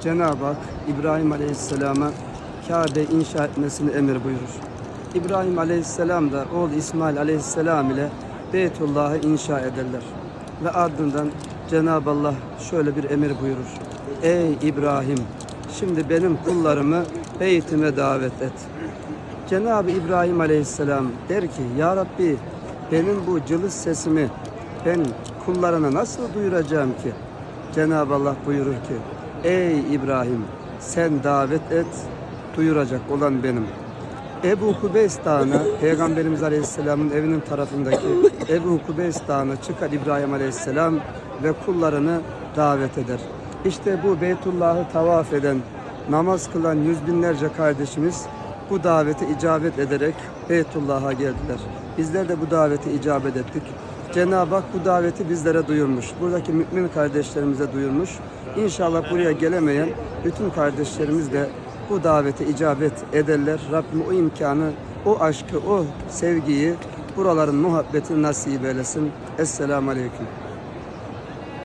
Cenab-ı Hak İbrahim Aleyhisselam'a Kabe inşa etmesini emir buyurur. İbrahim Aleyhisselam da oğlu İsmail Aleyhisselam ile Beytullah'ı inşa ederler. Ve ardından Cenab-ı Allah şöyle bir emir buyurur. Ey İbrahim! Şimdi benim kullarımı beytime davet et. Cenab-ı İbrahim Aleyhisselam der ki Ya Rabbi benim bu cılız sesimi ben kullarına nasıl duyuracağım ki? Cenab-ı Allah buyurur ki Ey İbrahim sen davet et duyuracak olan benim. Ebu Kubeys Dağı'na Peygamberimiz Aleyhisselam'ın evinin tarafındaki Ebu Kubeys Dağı'na çıkar İbrahim Aleyhisselam ve kullarını davet eder. İşte bu Beytullah'ı tavaf eden, namaz kılan yüz binlerce kardeşimiz bu davete icabet ederek Beytullah'a geldiler. Bizler de bu davete icabet ettik. Cenab-ı Hak bu daveti bizlere duyurmuş. Buradaki mümin kardeşlerimize duyurmuş. İnşallah buraya gelemeyen bütün kardeşlerimiz de bu davete icabet ederler. Rabbim o imkanı, o aşkı, o sevgiyi, buraların muhabbetini nasip eylesin. Esselamu Aleyküm.